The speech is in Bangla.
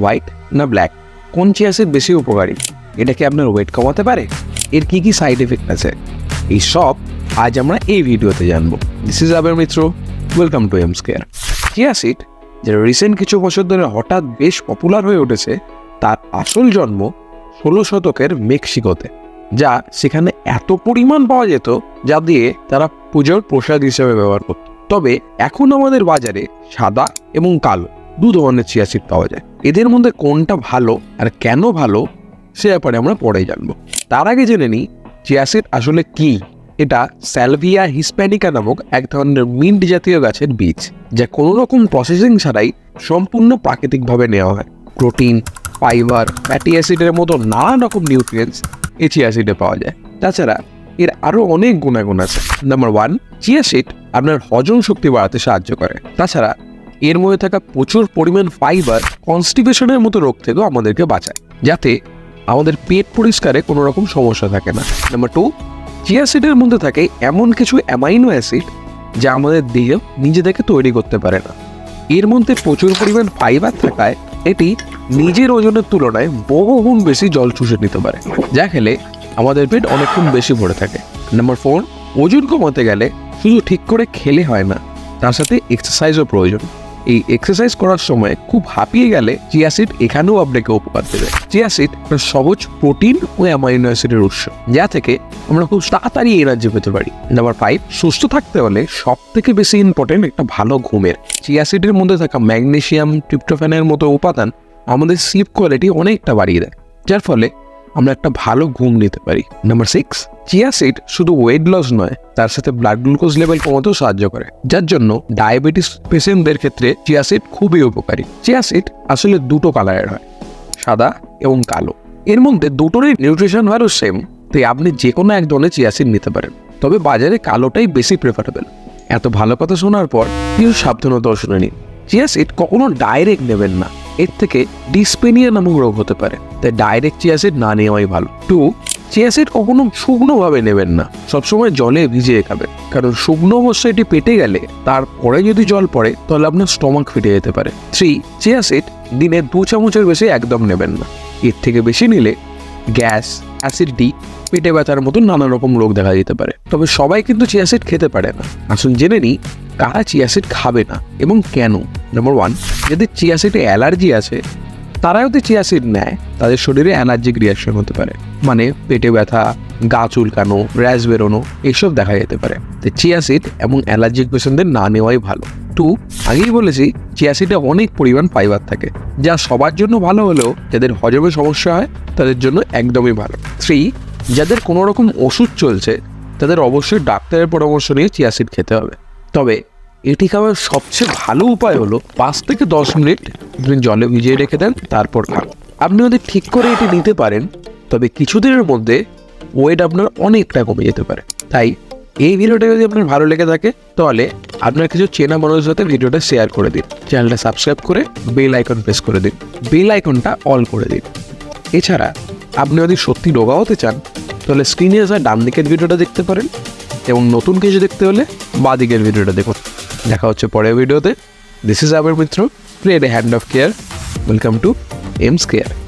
হোয়াইট না ব্ল্যাক? কোন চিয়া বেশি উপকারী? এটা কি আপনার ওয়েট কমাতে পারে? এর কি কি সাইড এফেক্ট আছে? এই সব আজ আমরা এই ভিডিওতে জানব। This is Abir Mitra welcome to M square chia seed যেটা রিসেন্ট কিছু বছর ধরে হঠাৎ বেশ পপুলার হয়ে উঠেছে, তার আসল জন্ম ষোলো শতকের মেক্সিকোতে, যা সেখানে এত পরিমাণ পাওয়া যেত, যা দিয়ে তারা পুজোর প্রসাদ হিসেবে ব্যবহার করত। তবে এখন আমাদের বাজারে সাদা এবং কালো। দু ধরনের চিয়া সিড পাওয়া যায়। এদের মধ্যে কোনটা ভালো আর কেন ভালো, সে ব্যাপারে আমরা পরে জানব। তার আগে জেনে নিই চিয়া সিড আসলে কি? এটা স্যালভিয়া হিসপ্যানিকা নামক এক ধরনের মিন্ট জাতীয় গাছের বীজ, যা কোনো রকম প্রসেসিং ছাড়াই সম্পূর্ণ প্রাকৃতিকভাবে নেওয়া হয়। প্রোটিন ফাইবার ফ্যাটি অ্যাসিডের মতো নানান রকম নিউট্রিয়েন্টস এই চিয়া সিডে পাওয়া যায়। তাছাড়া এর আরও অনেক গুণাগুণ আছে। নাম্বার ওয়ান চিয়া সিড আপনার হজম শক্তি বাড়াতে সাহায্য করে। তাছাড়া এর মধ্যে থাকা প্রচুর পরিমাণ ফাইবার কনস্টিপেশনের মতো রোগ থেকেও আমাদেরকে বাঁচায়, যাতে আমাদের পেট পরিষ্কারে কোনো রকম সমস্যা থাকে না। নাম্বার টু চিয়া সিডের মধ্যে থাকে এমন কিছু অ্যামাইনো অ্যাসিড যা আমাদের দেহ নিজে থেকে তৈরি করতে পারে না। এর মধ্যে প্রচুর পরিমাণ ফাইবার থাকায় এটি নিজের ওজনের তুলনায় বহুগুণ বেশি জল চুষে নিতে পারে, যা খেলে আমাদের পেট অনেকক্ষণ বেশি ভরে থাকে। নাম্বার ফোর ওজন কমাতে গেলে শুধু ঠিক করে খেলে হয় না, তার সাথে এক্সারসাইজও প্রয়োজন। এই এক্সারসাইজ করার সময় খুব হাঁপিয়ে গেলে চিয়াসিড এখানেও আপনাকে উপকার দেবে। চিয়াসিড সবুজ প্রোটিন ও অ্যামাইনো অ্যাসিডের উৎস, যা থেকে আমরা খুব তাড়াতাড়ি এনার্জি পেতে পারি। নাম্বার ফাইভ সুস্থ থাকতে হলে সব থেকে বেশি ইম্পর্টেন্ট একটা ভালো ঘুমের। চিয়াসিডের মধ্যে থাকা ম্যাগনেসিয়াম ট্রিপ্টোফ্যানের মতো উপাদান আমাদের স্লিপ কোয়ালিটি অনেকটা বাড়িয়ে দেয়, যার ফলে আমরা একটা ভালো ঘুম নিতে পারি। নাম্বার সিক্স চিয়াসিড শুধু ওয়েট লস নয়, তার সাথে ব্লাড গ্লুকোজ লেভেল কমাতেও সাহায্য করে। যার জন্য ডায়াবেটিস পেশেন্টদের ক্ষেত্রে চিয়াসিড খুবই উপকারী। চিয়াসিড আসলে দুটো কালারের হয়, সাদা এবং কালো। এর মধ্যে দুটোরই নিউট্রিশন ভ্যালু সেম তাই আপনি যে কোনো এক ধরনের চিয়াসিড নিতে পারেন। তবে বাজারে কালোটাই বেশি প্রেফারেবল এত ভালো কথা শোনার পর কিছু সাবধানতাও শুনে নিন। চিয়াসিড কখনো ডাইরেক্ট নেবেন না। এর থেকে ডিসপেনিয়া নামক রোগ হতে পারে। তাই ডাইরেক্ট চিয়াসিড না নেওয়াই ভালো। টু চিয়াসিড কখনো শুকনোভাবে নেবেন না। সবসময় জলে ভিজিয়ে খাবেন। কারণ শুকনো অবস্থা এটি পেটে গেলে তারপরে যদি জল পড়ে, তাহলে আপনার স্টমাক ফিটে যেতে পারে। থ্রি চিয়াসিড দিনে দু চামচের বেশি একদম নেবেন না। এর থেকে বেশি নিলে গ্যাস অ্যাসিডিটি পেটে ব্যথার মতো নানা রকম রোগ দেখা যেতে পারে। তবে সবাই কিন্তু চিয়াসিড খেতে পারে না। আসুন জেনে নিই কারা চিয়াসিড খাবে না। এবং কেন? নম্বর ওয়ান যাদের চিয়া চিয়াসিডে অ্যালার্জি আছে তারা যদি চিয়াসিড নেয়, তাদের শরীরে অ্যালার্জিক রিয়াকশন হতে পারে। মানে পেটে ব্যথা, গা চুলকানো র্যাশ বেরোনো এইসব দেখা যেতে পারে। তো চিয়াসিড এবং অ্যালার্জিক পেশেন্টদের না নেওয়াই ভালো। টু আগেই বলেছি চিয়া চিয়াসিডে অনেক পরিমাণ ফাইবার থাকে। যা সবার জন্য ভালো হলেও, যাদের হজমে সমস্যা হয়, তাদের জন্য একদমই ভালো। থ্রি যাদের কোনো রকম ওষুধ চলছে, তাদের অবশ্যই ডাক্তারের পরামর্শ নিয়ে চিয়া চিয়াসিড খেতে হবে। তবে এটি খাওয়ার সবচেয়ে ভালো উপায় হলো পাঁচ থেকে দশ মিনিট আপনি জলে ভিজিয়ে রেখে দেন, তারপর খান। আপনি যদি ঠিক করে এটি নিতে পারেন, তবে কিছুদিনের মধ্যে ওয়েট আপনার অনেকটা কমে যেতে পারে। তাই এই ভিডিওটা যদি আপনার ভালো লেগে থাকে, তাহলে আপনার কিছু চেনা মানুষের সাথে ভিডিওটা শেয়ার করে দিন। চ্যানেলটা সাবস্ক্রাইব করে বেল আইকন প্রেস করে দিন। বেল আইকনটা অল করে দিন। এছাড়া আপনি যদি সত্যি রোগা হতে চান, তাহলে স্ক্রিনে আসা ডান দিকের ভিডিওটা দেখতে পারেন এবং নতুন কিছু দেখতে হলে বাঁ দিকের ভিডিওটা দেখুন। দেখা হচ্ছে পরের ভিডিওতে। This is Abir Mitra play hand of care welcome to M's care